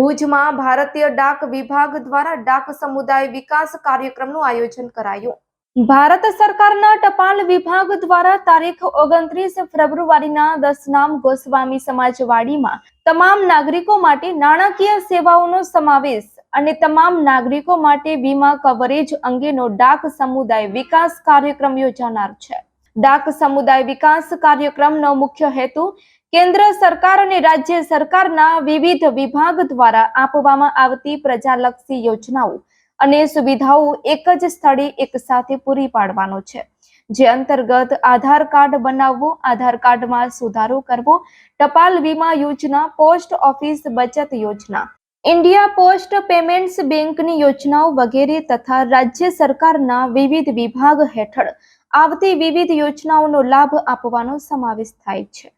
ભુજમાં ભારતીય ડાક વિભાગ દ્વારા ડાક સમુદાય વિકાસ કાર્યક્રમનું આયોજન કરાયું. ભારત સરકારના ટપાલ વિભાગ દ્વારા તારીખ ઓગણત્રીસ ફેબ્રુઆરીના દસનામ ગોસ્વામી સમાજવાડીમાં તમામ નાગરિકો માટે નાણાકીય સેવાઓનો સમાવેશ અને તમામ નાગરિકો માટે વીમા કવરેજ અંગેનો ડાક સમુદાય વિકાસ કાર્યક્રમ યોજાનાર છે. ડાક સમુદાય વિકાસ કાર્યક્રમનો મુખ્ય હેતુ કેન્દ્ર સરકાર અને રાજ્ય સરકારના વિવિધ વિભાગ દ્વારા આપવામાં આવતી પ્રજાલક્ષી યોજનાઓ અને સુવિધાઓ એક જ સ્થળે એક સાથે પૂરી પાડવાનો છે. જે અંતર્ગત આધાર કાર્ડ બનાવવું, આધાર કાર્ડમાં સુધારો કરવો, ટપાલ વીમા યોજના, પોસ્ટ ઓફિસ બચત યોજના, ઇન્ડિયા પોસ્ટ પેમેન્ટ્સ બેંકની યોજનાઓ વગેરે તથા રાજ્ય સરકારના વિવિધ વિભાગ હેઠળ આવતી વિવિધ યોજનાઓનો લાભ આપવાનો સમાવેશ થાય છે.